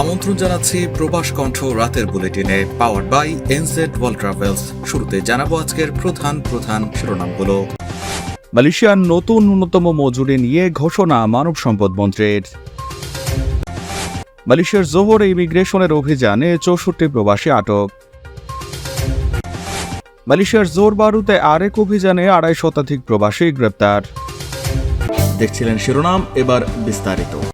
আমন্ত্রণ জানাচ্ছি প্রবাস কণ্ঠ রাতের বুলেটিনে power by NZ world travels শুরুতে জানাব আজকের প্রধান প্রধান শিরোনামগুলো। মালয়েশিয়ার নতুন ন্যূনতম মজুরি নিয়ে ঘোষণা মানব সম্পদ মন্ত্রীর। মালয়েশিয়ার জোহর ইমিগ্রেশনের অভিযানে চৌষট্টি প্রবাসী আটক। মালয়েশিয়ার জোর বারুতে আরেক অভিযানে আড়াই শতাধিক প্রবাসী গ্রেপ্তার। দেখছিলেন শিরোনাম, এবার বিস্তারিত।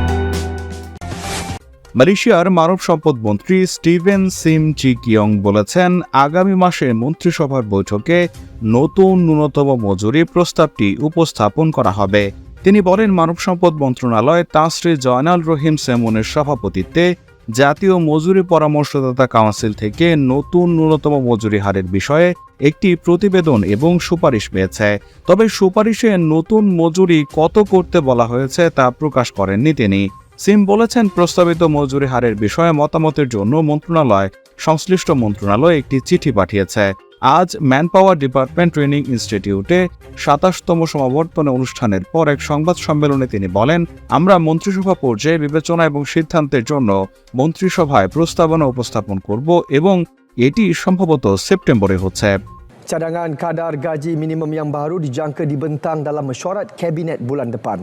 মালয়েশিয়ার মানব সম্পদ মন্ত্রী স্টিভেন সিম চি কিয়ং বলেছেন, আগামী মাসে মন্ত্রিসভার বৈঠকে নতুন ন্যূনতম মজুরি প্রস্তাবটি উপস্থাপন করা হবে। তিনি বলেন মানব সম্পদ মন্ত্রণালয় তাঁশ্রী জয়নাল রহিম সেমনের সভাপতিত্বে জাতীয় মজুরি পরামর্শদাতা কাউন্সিল থেকে নতুন ন্যূনতম মজুরি হারের বিষয়ে একটি প্রতিবেদন এবং সুপারিশ পেয়েছে। তবে সুপারিশে নতুন মজুরি কত করতে বলা হয়েছে তা প্রকাশ করেননি তিনি। সিম বলেছেন, প্রস্তাবিত মজুরি হারের বিষয়ে মতামতের জন্য মন্ত্রণালয়, সংশ্লিষ্ট মন্ত্রণালয় একটি চিঠি পাঠিয়েছে আজ ম্যানপাওয়ার ডিপার্টমেন্ট ট্রেনিং ইনস্টিটিউটে সাতাশতম সমাবর্তন অনুষ্ঠানের পর এক সংবাদ সম্মেলনে তিনি বলেন, আমরা মন্ত্রিসভা পর্যায়ে বিবেচনা এবং সিদ্ধান্তের জন্য মন্ত্রিসভায় প্রস্তাবনা উপস্থাপন করব এবং এটি সম্ভবত সেপ্টেম্বরে হচ্ছে Cadangan kadar gaji minimum yang baru dijangka dibentang dalam mesyuarat Kabinet bulan depan.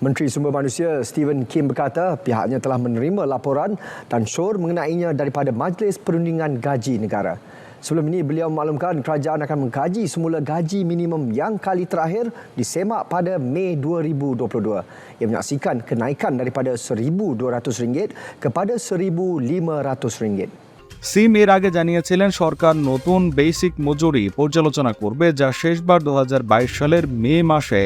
Menteri Sumber Manusia Stephen Kim berkata pihaknya telah menerima laporan dan syur mengenainya daripada Majlis Perundingan Gaji Negara. Sebelum ini beliau memaklumkan kerajaan akan mengkaji semula gaji minimum yang kali terakhir disemak pada Mei 2022. Ia menyaksikan kenaikan daripada RM1,200 kepada RM1,500. সিম এর আগে জানিয়েছিলেন সরকার নতুন basic মজুরি পর্যালোচনা করবে যা শেষবার দু সালের মে মাসে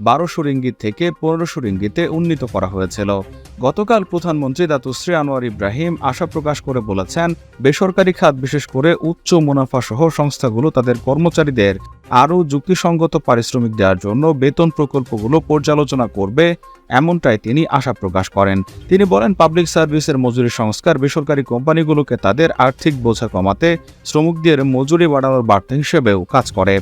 বারোশো রিঙ্গিত থেকে পনেরোশো রিঙ্গিতে উন্নীত করা হয়েছিল। গতকাল প্রধানমন্ত্রী দাতুশ্রী আনোয়ার ইব্রাহিম আশা প্রকাশ করে বলেছেন, বেসরকারি খাত বিশেষ করে উচ্চ মুনাফা সহ সংস্থাগুলো তাদের কর্মচারীদের আরও যুক্তিসঙ্গত পারিশ্রমিক দেওয়ার জন্য বেতন প্রকল্পগুলো পর্যালোচনা করবে এমনটাই তিনি আশা প্রকাশ করেন। তিনি বলেন, পাবলিক সার্ভিসের মজুরি সংস্কার বেসরকারি কোম্পানিগুলোকে তাদের আর্থিক বোঝা কমাতে শ্রমিকদের মজুরি বাড়ানোর বার্তা হিসেবেও কাজ করে।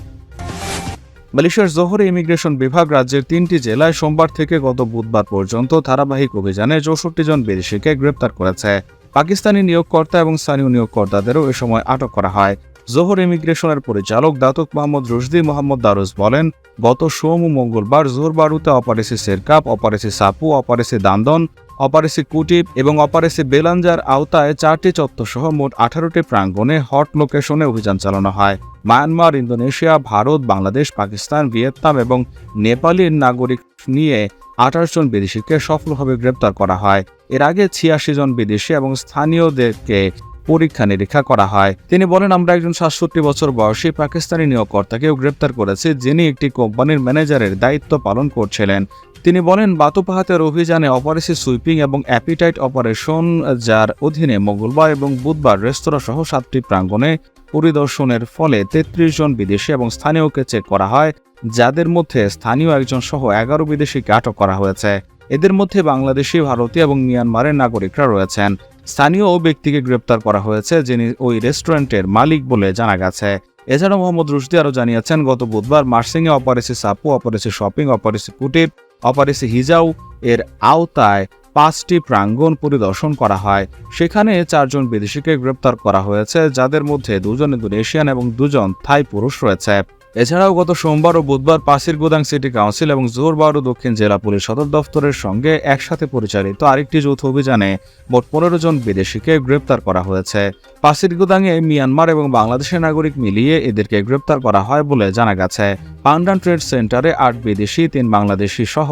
মালয়েশিয়ার জোহরে ইমিগ্রেশন বিভাগ রাজ্যের তিনটি জেলায় সোমবার থেকে গত বুধবার পর্যন্ত ধারাবাহিক অভিযানে চৌষট্টি জন বিদেশিকে গ্রেপ্তার করেছে। পাকিস্তানি নিয়োগকর্তা এবং স্থানীয় নিয়োগকর্তাদেরও এ সময় আটক করা হয়। জোহর ইমিগ্রেশনের পরিচালক দাতক মোহাম্মদ রুশদি মোহাম্মদ দারুস বলেন, গত সোম ও মঙ্গলবার জোর বারুতে অপারেসি সেরকাপ, অপারেসি সাপু, অপারেসি দান্দন অপারেসি কুটিপ এবং অপারেসি বেলাঞ্জার আওতায় চারটি চত্বরসহ মোট আঠারোটি প্রাঙ্গণে হট লোকেশনে অভিযান চালানো হয়। Myanmar, Indonesia, Bharat, Bangladesh, Pakistan, Vietnam এবং নেপালের নাগরিক নিয়ে আঠাশ জন বিদেশিকে সফলভাবে গ্রেপ্তার করা হয়। এর আগে ছিয়াশি জন বিদেশি এবং স্থানীয়দেরকে পরীক্ষা নিরীক্ষা করা হয়। তিনি বলেন, আমরা একজন সাতষট্টি বছর বয়সী পাকিস্তানি নিয়োগকর্তাকেও গ্রেপ্তার করেছি, যিনি একটি কোম্পানির ম্যানেজারের দায়িত্ব পালন করছিলেন। তিনি বলেন, বাতুপাহাতের অভিযানে অপারেশন সুইপিং এবং অ্যাপিটাইট অপারেশন, যার অধীনে মঙ্গলবার এবং বুধবার রেস্তোরাঁ সহ সাতটি প্রাঙ্গণে পরিদর্শনের ফলে তেত্রিশ জন বিদেশি এবং স্থানীয়কে চেক করা হয়, যাদের মধ্যে স্থানীয় একজন সহ এগারো বিদেশিকে আটক করা হয়েছে। এদের মধ্যে বাংলাদেশি, ভারতীয় এবং মিয়ানমারের নাগরিকরা রয়েছেন। স্থানীয় ব্যক্তিকে গ্রেপ্তার করা হয়েছে, যিনি ওই রেস্টুরেন্টের মালিক বলে জানা গেছে। এছাড়া মোহাম্মদ রুশদি আরও জানিয়েছেন, গত বুধবার মার্সিংয়ে অপারেসি সাপু, অপারেসি শপিং, অপারেসি কুটিপ অপারেসি হিজাউ এর আওতায় পাঁচটি প্রাঙ্গণ পরিদর্শন করা হয়। সেখানে চারজন বিদেশিকে গ্রেপ্তার করা হয়েছে, যাদের মধ্যে দুজন ইন্দোনেশিয়ান এবং দুজন থাই পুরুষ রয়েছে। এছাড়াও গত সোমবার ও বুধবার পাসির গোদাং সিটি কাউন্সিল এবং জোরবারু দক্ষিণ জেলা পুলিশ সদর দফতরের সঙ্গে একসাথে পরিচালিত আরেকটি যৌথ অভিযানে মোট পনেরো জন বিদেশিকে গ্রেপ্তার করা হয়েছে। পাসির গোদাংয়ে মিয়ানমার এবং বাংলাদেশের নাগরিক মিলিয়ে এদেরকে গ্রেপ্তার করা হয় বলে জানা গেছে। পান্ডান ট্রেড সেন্টারে আট বিদেশি, তিন বাংলাদেশি সহ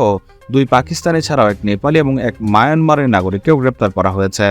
দুই পাকিস্তানি ছাড়াও এক নেপালি এবং এক মায়ানমারের নাগরিককেও গ্রেপ্তার করা হয়েছে।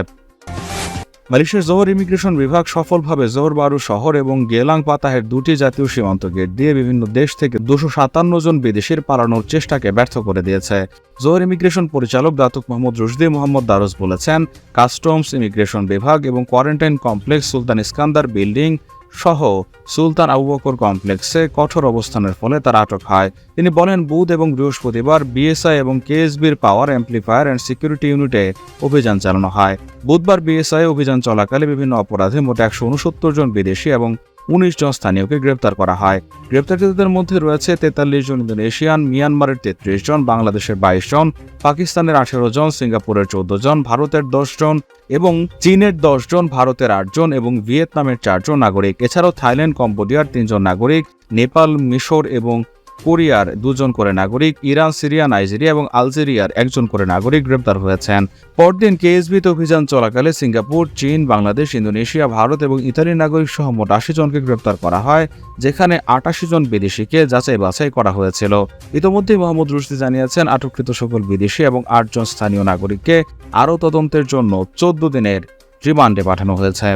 মালয়েশিয়ার জোহর ইমিগ্রেশন বিভাগ সফলভাবে জোহর বারু শহর এবং গেলাং পাতাহের দুটি জাতীয় সীমান্ত গেট দিয়ে বিভিন্ন দেশ থেকে দুশো সাতান্ন জন বিদেশির পালানোর চেষ্টাকে ব্যর্থ করে দিয়েছে। জোহর ইমিগ্রেশন পরিচালক Datuk Mohammad Rusdi Mohammad Darus বলেছেন, কাস্টমস, ইমিগ্রেশন বিভাগ এবং quarantine complex Sultan Iskandar building সহ সুলতান আবু বকর কমপ্লেক্সে কঠোর অবস্থানের ফলে তার আটক হয়। তিনি বলেন, বুধ এবং বৃহস্পতিবার বিএসআই এবং কেএসবির পাওয়ার অ্যাম্পলিফায়ার অ্যান্ড সিকিউরিটি ইউনিটে অভিযান চালানো হয়। বুধবার বিএসআই অভিযান চলাকালে বিভিন্ন অপরাধে মোট একশো উনসত্তর জন বিদেশি এবং উনিশ জন স্থানীয়কে গ্রেপ্তার করা হয়। গ্রেপ্তারকৃতদের মধ্যে রয়েছে তেতাল্লিশ জন ইন্দোনেশিয়ান, মিয়ানমারের তেত্রিশ জন, বাংলাদেশের বাইশ জন, পাকিস্তানের আঠেরো জন, সিঙ্গাপুরের চোদ্দ জন, ভারতের দশ জন এবং চীনের দশ জন, ভারতের আটজন এবং ভিয়েতনামের চারজন নাগরিক। এছাড়াও থাইল্যান্ড, কম্বোডিয়ার তিনজন নাগরিক, নেপাল, মিশর এবং কোরিয়ার দুজন করে নাগরিক, ইরান, সিরিয়া, নাইজেরিয়া এবং আলজেরিয়ার একজন করে নাগরিক গ্রেপ্তার হয়েছেন। পরদিন কেএসবিতে অভিযান চলাকালে সিঙ্গাপুর, চীন, বাংলাদেশ, ইন্দোনেশিয়া, ভারত এবং ইতালির নাগরিক সহ মোট আশি জনকে গ্রেপ্তার করা হয়, যেখানে আটাশি জন বিদেশিকে যাচাই বাছাই করা হয়েছিল। ইতোমধ্যেই মোহাম্মদ রুশদি জানিয়েছেন, আটককৃত সকল বিদেশি এবং আটজন স্থানীয় নাগরিককে আরও তদন্তের জন্য চোদ্দ দিনের রিমান্ডে পাঠানো হয়েছে।